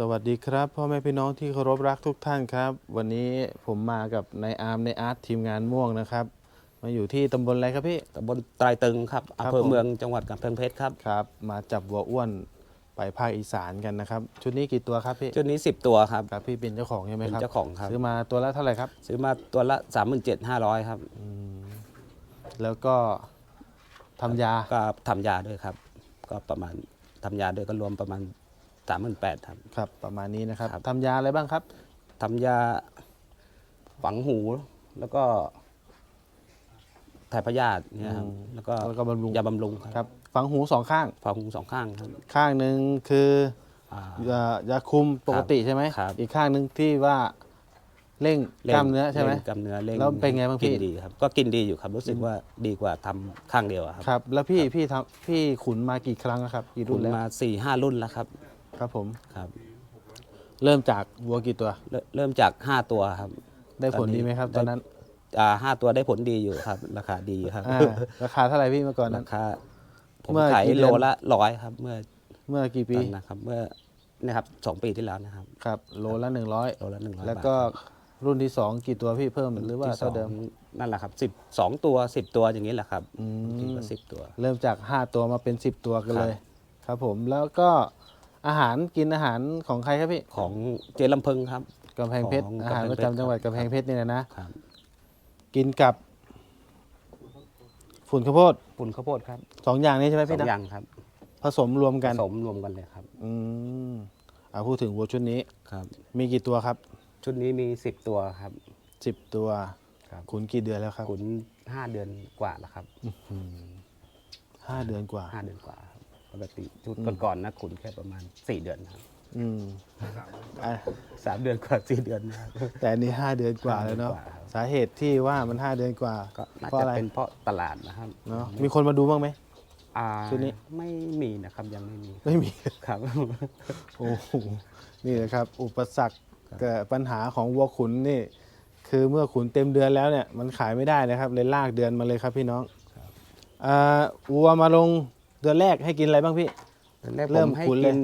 สวัสดีครับพ่อแม่พี่น้องที่เคารพรักทุกท่านครับ วันนี้ผมมากับนายอาร์มในอาร์ตทีมงานม่วงนะครับ มาอยู่ที่ตำบลอะไรครับพี่ ตำบลไตรตึงครับครับอำเภอผมเมืองจังหวัดกำแพงเพชรครับครับ มาจับวัวอ้วนไปภาคอีสานกันนะครับ ชุดนี้กี่ตัวครับพี่ชุดนี้ 10 ตัวครับครับพี่เป็นเจ้าของใช่ไหมเป็นครับเจ้าของครับ ซื้อมาตัวละเท่าไหร่ครับ ซื้อมาตัวละ 37,500 ครับแล้วก็ทำยาก็ทำยาด้วยครับ ก็ประมาณทำยาด้วยก็รวมประมาณ 38,000ครับ ครับ ประมาณนี้นะครับครับ ทำยาอะไรบ้างครับ ทำยาฝังหูแล้วก็ถ่ายพยาธิเนี่ยครับอืมแล้วก็แล้วก็บำรุง ยาบำรุงคครับรับฝังหูสองข้าง ฝังหูสองข้างครับข้างหนึ่งคืออ่า ยายาคุมปกติใช่ไหมครับ อีกข้างหนึ่งที่ว่าเร่งกล้ามเนื้อใช่ไหม ร่งกล้ามเนื้อเร่งแล้วเป็นไงบ้างพี่ กินดีครับ ก็กินดีอยู่ครับ รู้สึกว่าดีกว่าทำข้างเดียวอะครับครับ แล้วพี่พี่ทำพี่ขุนมากี่ครั้งแล้วครับกี่รุ่รุ่นนแล้วมา4ี่ห้ารุ่นแล้วครับ ครับผม ครับเริ่มจากวัวกี่ตัว เริ่มเริ่มจาก 5 ตัวครับได้ผลตอนนี้ดีไหมครับได้ตอนนั้นอ่าห้าตัวได้ผลดีอยู่ครับ ราคาดีครับอ่าราคาเท่าไหร่พี่เมื่อก่อนนั้ราน คาผมเมื่อขายกี่เดืโลอน ละร้อยครับ เมื่อเมื่อกี่ตปีอนนะครับ เมื่อนะครับสองปีที่แล้วนะครับ ครับโลละหนึ่งร้อยโลละหนึ่งร้อยแล้วก็รุ่นที่สองกี่ตัวพี่เพิ่มหรือว่าที่สอเท่างเดิม นั่นแหละครับสิบสองตัวสิบตัวอย่างนี้แหละครับอืมจริงก็สิบตัว เริ่มจาก 5 ตัวมาเป็น 10 ตัวกันครับเลย ครับผมแล้วก็ อาหารกินอาหารของใครครับพี่ของเจลำพึงครับ กำแพงเพชรของอาหารประกำแพงเพชรจำจังหวัดครับกำแพงเพชรนี่นะนะครับกินกับ ฝุ่นข้าวโพดปุ่นข้าวโพดครับสองอย่างนี้ใช่ไหมสอพี่งนะอย่างครับผสมรวมผกันสมรวมกันเลยครับอืมอ่าพูดถึงวัวชุดนี้ ครับ มีกี่ตัวครับชุดนี้มีสิบตัวครับ สิบตัวครับ ขุนกี่เดือนแล้วครับขุนห้าเดือนกว่าแล้วครับห้าเดือนกว่าห้าเดือนกว่าครับ ปกติชุดก่อนๆนะขุนแค่ประมาณสี่เดือนครับอืมอะสามเดือนกว่าสี่เดือนนะครับ แต่อันนี้ห้าเดือนกว่าแล้วเนาะห้าเดือนกว่าครับ สาเหตุที่ว่ามันห้าเดือนกว่าก็น่าเพราะจะอะไรเป็นเพราะตลาดนะครับเนาะมีคนมาดูบ้างไหม อ่าชุดนี้ ไม่มีนะครับยังไม่มีไม่มี ครับ โอ้โหนี่แหละครับ อุปสรรคกับปัญหาของวัวขุนนี่ คือเมื่อขุนเต็มเดือนแล้วเนี่ยมันขายไม่ได้นะครับ เลยลากเดือนมาเลยครับพี่น้องอ่าวัวมาลง เดือนแรกให้กินอะไรบ้างพี่ตอนแรกเริ่ผมมให้ขุนเลยกิน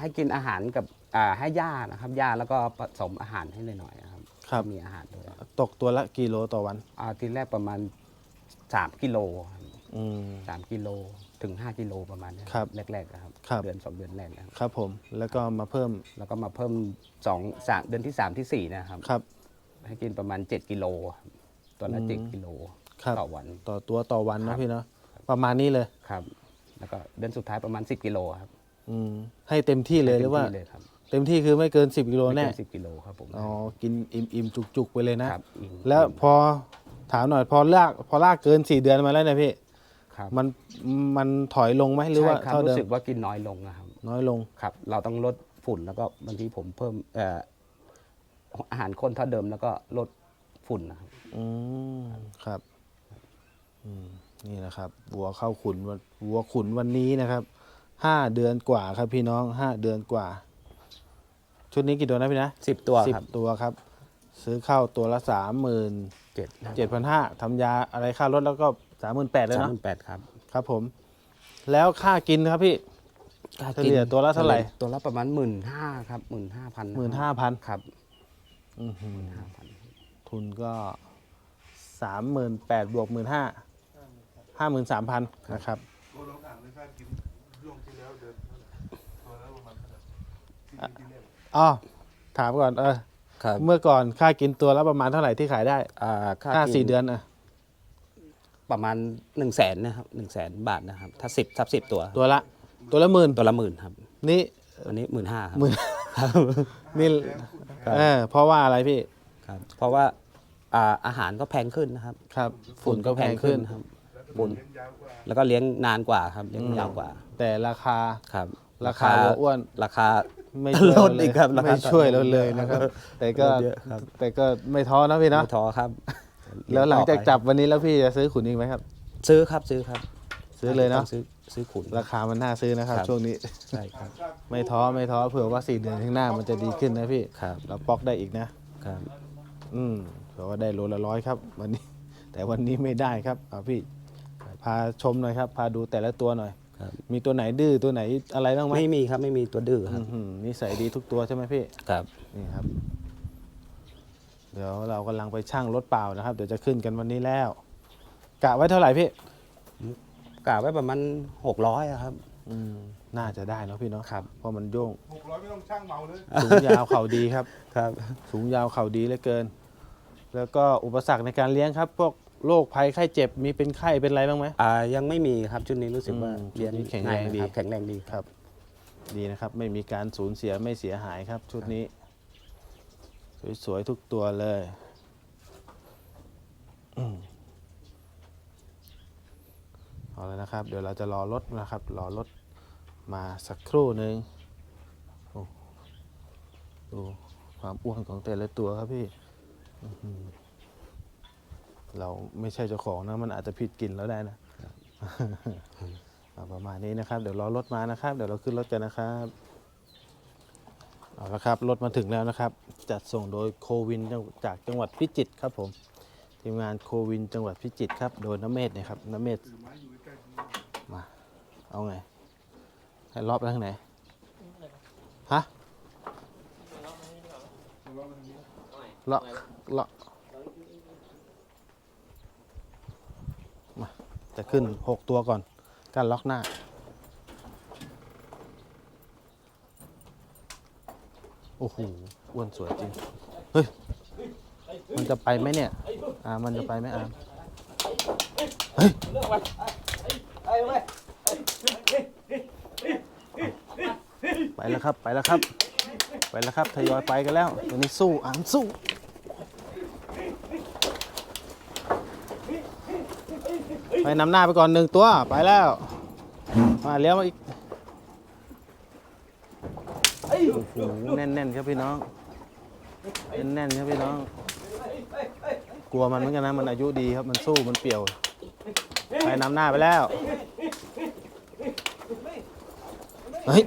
ให้กินอาหารกับอ่าให้หญ้านะครับหญ้าแล้วก็ผสมอาหารให้หน่อยๆนะครับครับ มีอาหารด้วยตกตัวละกิโลต่อวัน อ่าทีแรกประมาณสามกิโลครับอืม สามกิโลถึงห้ากิโลประมาณเนี้ยครับแรกๆอะครับครับ เดือนสองเดือนแรกนะครับครับผม แล้วก็มาเพิ่มแล้วก็มาเพิ่มสองสามเดือนที่สามที่สี่นะครับ ครับ ให้กินประมาณ 7กิโลครับตัวละอืมเจ็ดกิโลครับ ต่อวัน ต่อตัวต่อวันครันะบ พี่เนาะประมาณนี้เลย ครับ แล้วก็เดือนสุดท้ายประมาณ 10 กิโลครับอืมให้เต็มที่เลยหรือว่า ต็มที่เลยครับเต็มที่คือไม่เกิน 10กิโลแน่สิบกิโลครับผม อ๋อกินอิ่มๆจุกๆไปเลยนะ ครับอิ่มแล้วพอถามหน่อยพอลากพอลากเกินสี่เดือนมาแล้วเนี่ยพี่ ครับมันมันถอยลงไหมหรือว่าใช่ครับเท่าเดิรู้มสึกว่ากินน้อยลงนะครับ น้อยลง ครับ เราต้องลดฝุ่นแล้วก็บางทีผมเพิ่มเอ่ออาหารข้นเท่าเดิมแล้วก็ลดฝุ่นนะครับ อืมครับอืม นี่นะครับวัวเข้าขุนวันวัวขุนวันนี้นะครับห้าเดือนกว่าครับพี่น้องห้าเดือนกว่า ชุดนี้กี่ตัวนะพี่นะสิบตัวสิบครับตัวครับ ซื้อเข้าตัวละสามหมื่นเจ็ดเจ็ดพันห้าทำยาอะไรค่ารถแล้วก็สามหมื่นแปดเลยสามเนาะหมื่นแปดครับ ครับผม แล้วค่ากินครับพี่เฉลี่ยตัวละเท่าไหร่ ตัวละประมาณหมื่นห้าครับหมื่นห้าพันหมื่นห้าพันครับอื้อหือห้าพันทุนก็สามหมื่นแปดบวกหมื่นห้า ห้าหมื่นสามพันนะครับตัวเราอ่านในค่ากินช่วงที่แล้วเดือนตัวแล้วประมาณเท่าไหร่ที่ที่เรียกอ๋อถามก่อนเออครับเมื่อก่อนค่ากินตัวละประมาณเท่าไหร่ที่ขายได้อ่าค่าค่ากิสี่เดือนอะประมาณหนึ่งแสนนะครับหนึ่งแสนบาทนะครับ ถ้าสิบทับสิบตัว ตัวละตัวละหมื่นตัวละหมื่นครับ นี่อันนี้หมื่นห้าครับหมื่นนี่เออเพราะว่าอะไรพี่ครับ เพราะว่าอ่าอาหารก็แพงขึ้นนะครับครับ ฝุ่นก็แพงขึ้นครับ ฝุ่นเลี้ยงยาวกว่าแล้วก็เลี้ยงนานกว่าครับเลี้ยงยาวกว่าแต่ราคาครับ ราคาวัวอ้วนราคาไม่ช่วยลดอีกครับเราเลยราคาไม่ช่วยเราเลยนะครับ แต่ก็ลดเยอะครับแต่ก็ไม่ท้อนะพี่เนาะไม่ท้อครับ แล้วหลังจากเยต่อไปจับวันนี้แล้วพี่จะซื้อขุนอีกไหมครับ ซื้อครับซื้อครับ ซื้อเลยเนาะต้องซื้อซื้อขุนราคามันน่าซื้อนะครับครับ ช่วงนี้ใช่ครับ ไม่ท้อไม่ท้อเผื่อว่าสี่เดือนข้างหน้ามันจะดีขึ้นนะพี่ครับเราป๊อกได้อีกนะครับ อืมเผื่อว่าได้โลละร้อยครับ วันนี้ แต่วันนี้ไม่ได้ครับเอาพี่พาชมหน่อยครับ พาดูแต่ละตัวหน่อย ครับ มีตัวไหนดื้อตัวไหนอะไรบ้างไหมไม่มีครับไม่มีตัวดื้อครับ อื้อหือนิสัยดีทุกตัวใช่ไหมพี่ ครับ นี่ครับ เดี๋ยวเรากำลังไปช่างรถเปล่านะครับ เดี๋ยวจะขึ้นกันวันนี้แล้ว กะไว้เท่าไหร่พี่ กะไว้ประมาณหกร้อยครับ อืม น่าจะได้เนาะพี่เนาะครับ เพราะมันโย่งหกร้อยไม่ต้องช่างเมาเลย สูงยาวเข่าดีครับ ครับ สูงยาวเข่าดีเหลือเกิน แล้วก็อุปสรรคในการเลี้ยงครับ พวก โรคภัยไข้เจ็บมีเป็นไข้เป็นอะไรบ้างไหม อ่ายังไม่มีครับชุดนี้รู้สึกว่าอืมเลี้ยงชุดนี้แข็งแรงดีายนะคบแข็งแรงดีครับ ดีนะครับ ไม่มีการสูญเสียไม่เสียหายครับ ชุดนี้ สวยๆทุกตัวเลยอืมเอาแล้วนะครับ เดี๋ยวเราจะรอรถนะครับ รอรถมาสักครู่หนึ่งโอ้ดูความอ้วนของแต่ละตัวครับพี่อื้อหือ เราไม่ใช่เจ้าของนะมันอาจจะผิดกลิ่นแล้วได้นะประมาณนี้นะครับ เดี๋ยวรอรถมานะครับ เดี๋ยวเราขึ้นรถกันนะครับเอาละครับรถมาถึงแล้วนะครับ จัดส่งโดยโควินจากจังหวัดพิจิตรครับผมทีมงานโควินจังหวัดพิจิตรครับ โดยน้ำเมธนะครับน้ำเมธมาเอาไงให้รอบไปทางไหนฮะถือว่ามันนี้เลาะเลาะ มาจะขึ้นหกตัวก่อนการล็อกหน้า โอ้โหอ้วนสวยจริง เฮ้ย มันจะไปไหมเนี่ย อ่า มันจะไปไหมอาเฮ้ยไปแล้วครับ ไปแล้วครับ ไปแล้วครับ ทยอยไปกันแล้วตัวนี้สู้อามสู้ ไปนำหน้าไปก่อนหนึ่งตัวไปแล้ว มาเลี้ยวมาอีกโอ้โหแน่นๆครับพี่น้องแน่นๆครับพี่น้อง กลัวมันเหมือนกันนะมันอายุดีครับมันสู้มันเปี่ยว ไปนำหน้าไปแล้วเฮ้ย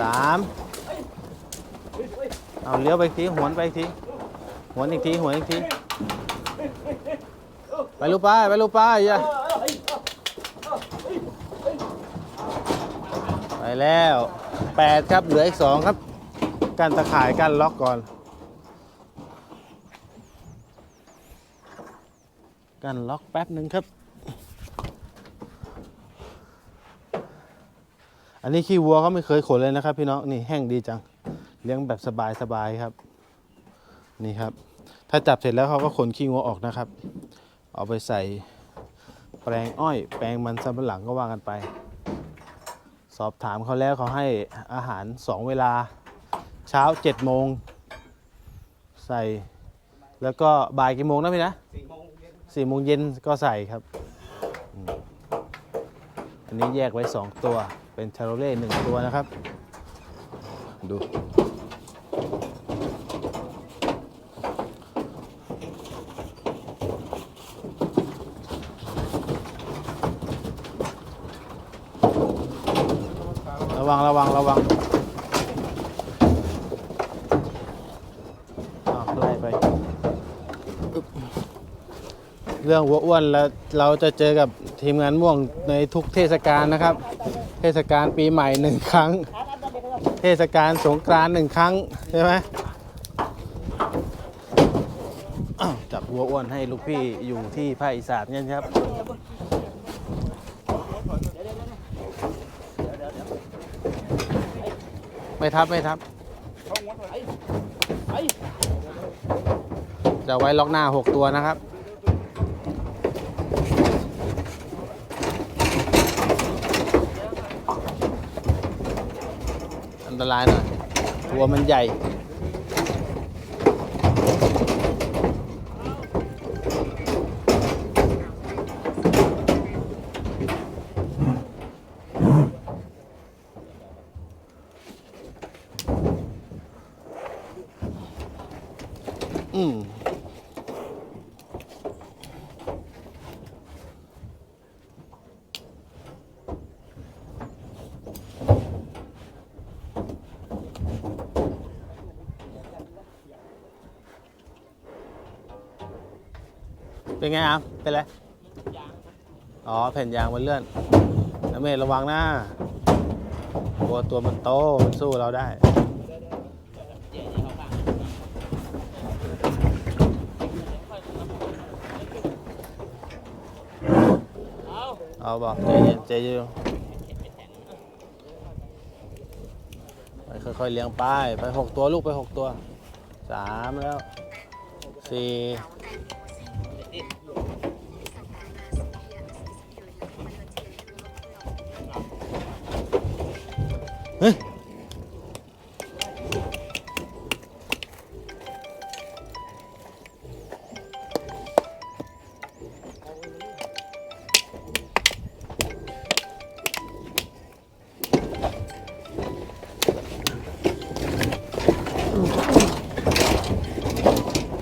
สามเอาเลี้ยวไปทีหวนไปทีหวนอีกทีหวนอีกที ไปลูกป้าไปลูกป้าอย่าไปแล้วแปดครับเหลืออีกสองครับกันตะข่ายกันล็อกก่อนกันล็อกแป๊บหนึ่งครับ อันนี้ขี้วัวเขาไม่เคยขนเลยนะครับ พี่น้องนี่แห้งดีจัง เลี้ยงแบบสบายๆครับ นี่ครับ ถ้าจับเสร็จแล้วเขาก็ขนขี้วัวออกนะครับ เอาไปใส่แปลงอ้อย แปลงมันสำปะหลังก็ว่ากันไป สอบถามเขาแล้วเขาให้อาหารสองเวลาเช้าเจ็ดโมงใส่ แล้วก็บ่ายกี่โมงนะพี่นะสี่โมงเย็นก็ใส่ครับ อันนี้แยกไว้สองตัวเป็นชาโรเล่หนึ่งตัวนะครับ ดู ระวังระวังระวังอ้าวไล่ไป เรื่องหัวอ้วนแล้วเราจะเจอกับทีมงานม่วงในทุกเทศกาลนะครับ เทศกาลปีใหม่หนึ่งครั้ง เทศกาลสงกรานต์หนึ่งครั้งใช่ไหมจับหัวอ้วนให้ลูกพี่อยู่ที่ภาคอีสานกันครับ ไม่ทับไม่ทับจะไว้ล็อกหน้าหกตัวนะครับอันตรายหน่อยตัวมันใหญ่ เป็นไงอะเป็นไรอ๋อแผ่นยางมันเลื่อนน้ำเมธระวังนะตัวตัวมันโตมันสู้เราได้เอาบอกใจเย็นใจเย็นไปค่อยๆเลี้ยงไป ไปหกตัวลูกไปหกตัวสามแล้วสี่ เฮ้ย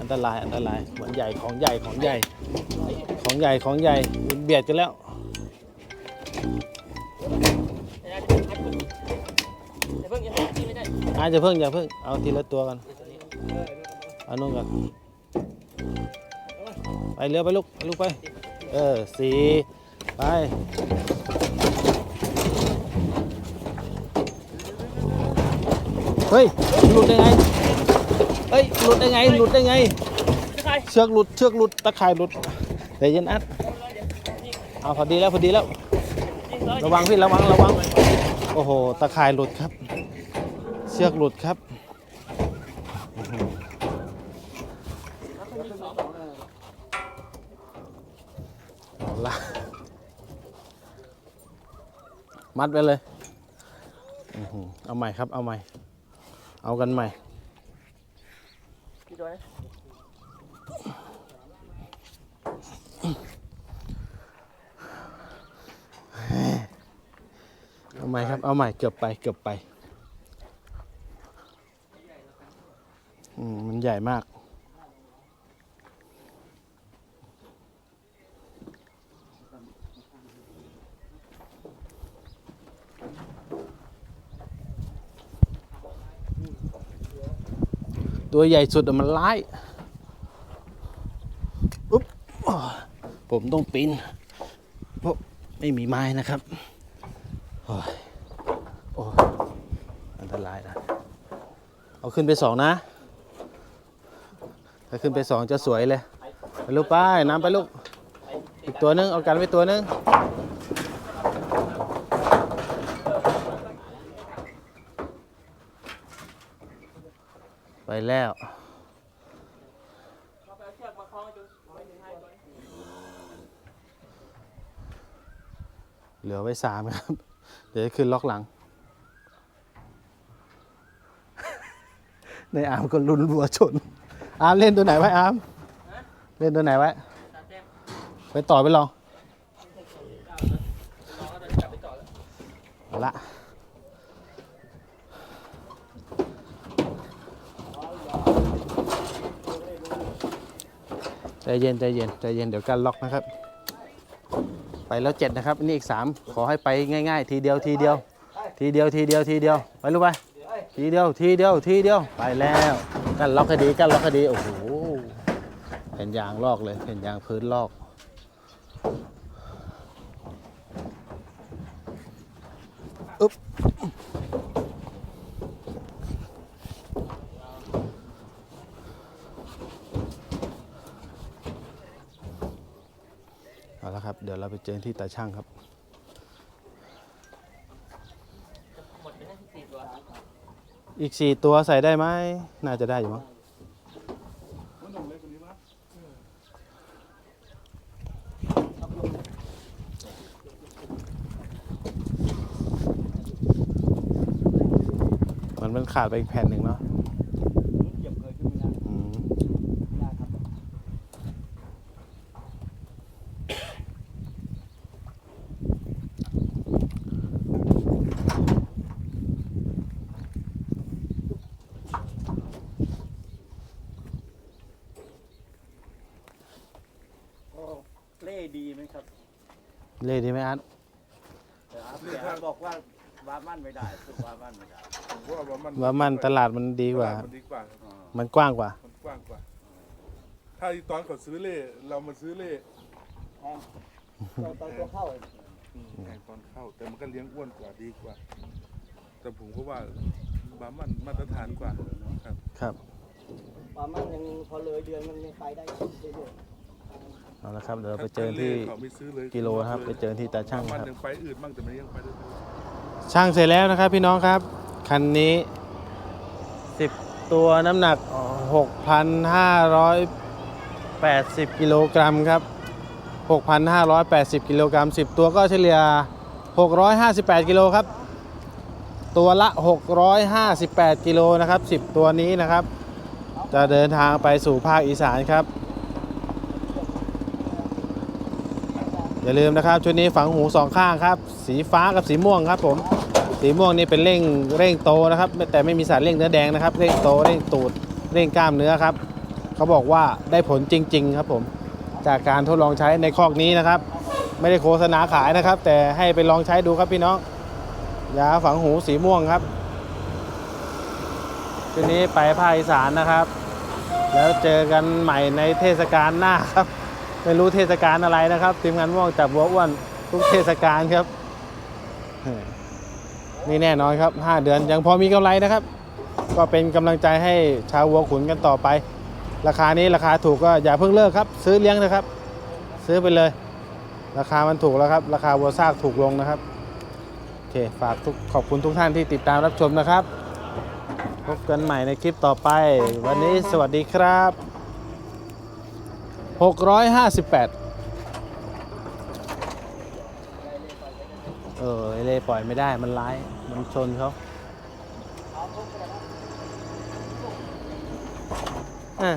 อันตรายอันตรายเหมือนใหญ่ของใหญ่ของใหญ่ ของใหญ่ของใหญ่เบียดกันแล้ว อาจจะเพิ่งอย่าเพิ่งเอาทีละตัวกันเอานู่นก่อนไปเรือไปลูกลูกไป เออสี่ไปเฮ้ยหลุดได้ไงเฮ้ยหลุดได้ไงหลุดได้ไงเชือกหลุดเชือกหลุดตะข่ายหลุดแต่ย็นอัดเอาพอดีแล้วพอดีแล้ว ระวังพี่ระวังระวังโอ้โหตะข่ายหลุดครับ เชือกหลุดครับหือเอาละมัดไปเลยเอาใหม่ครับ เอาใหม่ เอากันใหม่เอาใหม่ครับ เอาใหม่ เกือบไป เกือบไป อืม มัน ใหญ่มาก ตัวใหญ่สุดอะมันร้ายอุ๊บผมต้องปีนเพราะไม่มีไม้นะครับ โอ้ยโอ้ยอันตรายนะ เอาขึ้นไปสองนะ ถ้าขึ้นไปสองจะสวยเลยไปลูกไปน้ำไปลูก อีกตัวหนึงเอากันไว้ตัวหนึงไปแล้วเหลือไว้สามครับ เดี๋ยวขึ้นล็อกหลัง ในอามก็ลุ้นวัวชน อาร์มเล่นตัวไหนไว้อาร์มเล่นตัวไหนไว้ ไปต่อไปลองแล้วเอาละใจเย็นใจเย็นใจเย็นเดี๋ยวกันล็อกนะครับ ไปแล้วเจ็ดนะครับนนี่อีกสามขอให้ไปง่าย ๆ ทีเดียวทีเดียว ทีเดียวทีเดียวทีเดียวไปลูกไปทีเดียวทีเดียวทีเดียวไปแล้ว กันล็อกให้ดีกันล็อกให้ดีโอ้โหแผ่นยางลอกเลยแผ่นยางพื้นลอก อึ๊บเอาละครับ เดี๋ยวเราไปเจอที่ตาช่างครับ หมดไปนั่นสี่ตัว อีกสี่ตัวใส่ได้ไหม น่าจะได้อยู่มั้งมันมันขาดไปอีกแผ่นหนึ่งเนาะอืม เล่ ดีไหมครับเล่ดีไหมอาร์ตแต่อาเสียบอกว่าว่ามั่นไม่ได้สุว่ามั่นไม่ได้ผมว่าว่ามันว่ามันตลาดมันดีกว่ามันดีกว่าครับอ่ามันกว้างกว่า มันกว้างกว่า ถ้าตอนเขาซื้อเล่เรามาซื้อเล่ตอนตัวเข้าอืมแพงตอนเข้า แต่มันก็เลี้ยงอ้วนกว่าดีกว่า แต่ผมก็ว่าบามันมาตรฐานกว่าครับ ครับปลามันยังพอเลยเดือนมันยังไปได้เรื่อย เอาละครับเดี๋ยวเราไปเจอที่เขาไม่ซื้อเลยกิโลนะครับไปเจอที่ตาช่างบมันครับยังไปอื่นบ้างแต่มันยังไปได้ช่างเสร็จแล้วนะครับ พี่น้องครับ คันนี้ 10 ตัวน้ำหนัก 6,580 กิโลกรัมครับ 6,580 กิโลกรัม 10 ตัวก็เฉลี่ย 658 กิโลครับ ตัวละ 658 กิโลนะครับ 10 ตัวนี้นะครับ จะเดินทางไปสู่ภาคอีสานครับ อย่าลืมนะครับชุดนี้ฝังหูสองข้างครับ สีฟ้ากับสีม่วงครับ ผม สีม่วงนี่เป็นเร่งเร่งโตนะครับ แต่ไม่มีสารเร่งเนื้อแดงนะครับ เร่งโตเร่งตูดเร่งกล้ามเนื้อครับ เขาบอกว่าได้ผลจริง ๆ ครับผม จากการทดลองใช้ในคอกนี้นะครับ ไม่ได้โฆษณาขายนะครับ แต่ให้ไปลองใช้ดูครับพี่น้องยาฝังหูสีม่วงครับชุดนี้ไปภาคอีสานนะครับ แล้วเจอกันใหม่ในเทศกาลหน้าครับ ไม่รู้เทศกาลอะไรนะครับทีมงานม่วงจับวัวอ้วนทุกเทศกาลครับนี่แน่นอนครับ 5 เดือนยังพอมีกำไรนะครับ ก็เป็นกำลังใจให้ชาววัวขุนกันต่อไป ราคานี้ราคาถูกก็อย่าเพิ่งเลิกครับ ซื้อเลี้ยงนะครับ ซื้อไปเลย ราคามันถูกแล้วครับ ราคาวัวซากถูกลงนะครับโอเคฝากทุกขอบคุณทุกท่านที่ติดตามรับชมนะครับ พบกันใหม่ในคลิปต่อไป วันนี้สวัสดีครับ 658 เออไอเล่ปล่อยไม่ได้มันร้าย มันชนเขาอะ